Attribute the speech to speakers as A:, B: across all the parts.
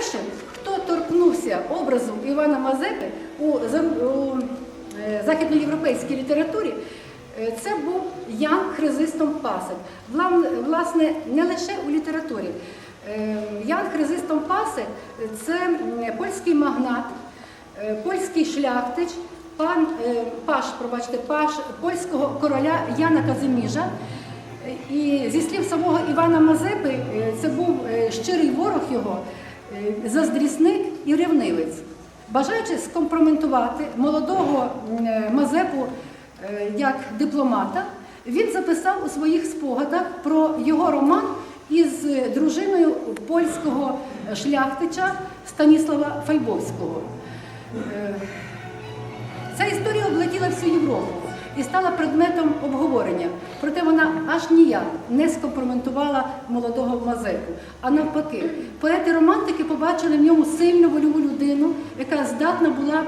A: Першим, хто торкнувся образу Івана Мазепи у, е, західноєвропейській літературі, е, це був Ян Хризистом Пасик. Власне, не лише у літературі. Е, Ян Хризистом Пасик це польський магнат, польський шляхтич, пан паш, пробачте, паш польського короля Яна Казиміжа. І зі слів самого Івана Мазепи, це був щирий ворог його, заздрісник і ревнивець. Бажаючи скомпроментувати молодого е, Мазепу е, як дипломата, він записав у своїх спогадах про його роман із е, дружиною польського шляхтича Станіслава Файбовського. Ця історія облетіла всю Європу і стала предметом обговорення. Проте вона аж ніяк не скомпроментувала молодого Мазепу. А навпаки, поети-романтики побачили в ньому сильну вольову людину, яка здатна була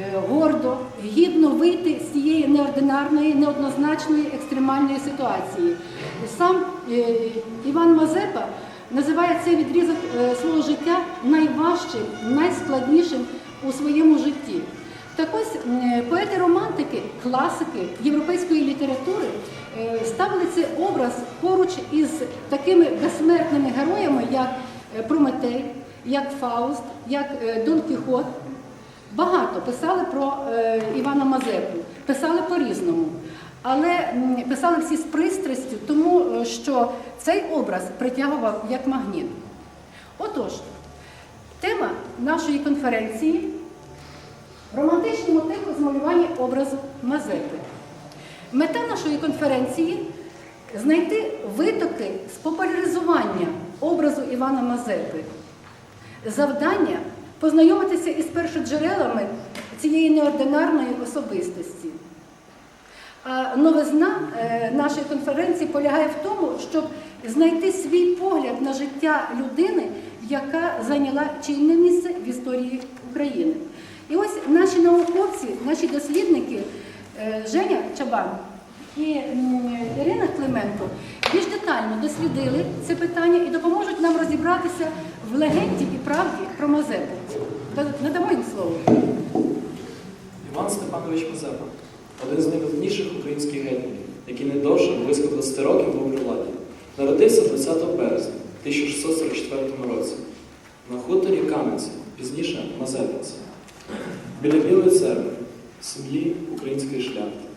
A: е, гордо, гідно вийти з цієї неординарної, неоднозначної екстремальної ситуації. Сам е, Іван Мазепа називає цей відрізок е, свого життя найважчим, найскладнішим у своєму житті. Поети-романтики, класики європейської літератури е, ставили цей образ поруч із такими безсмертними героями, як е, Прометей, як Фауст, як е, Дон Кіхот. Багато писали про Івана Мазепу, писали по-різному. Але писали всі з пристрастю, тому що цей образ притягував як магніт. Отож, тема нашої конференції романтичні мотиви у змалюванні образу Мазепи. Мета нашої конференції знайти витоки з популяризування образу Івана Мазепи. Завдання познайомитися із першоджерелами цієї неординарної особистості. А новизна е, нашої конференції полягає в тому, щоб знайти свій погляд на життя людини, яка зайняла чинне місце в історії України. І ось наші науковці, наші дослідники е, Женя Чабан і Ірина Клименко більш детально дослідили це питання і допоможуть нам розібратися в легенді і правді про Мазепу. Надамо їм слово.
B: Іван Степанович Мазепа один з найвидатніших українських генералів, який не довше близько 20 років був при владі. Народився 20 березня 1644 році на хуторі Кам'янці, пізніше Мазепинці, біля Білої церкви, сім'ї української шляхти.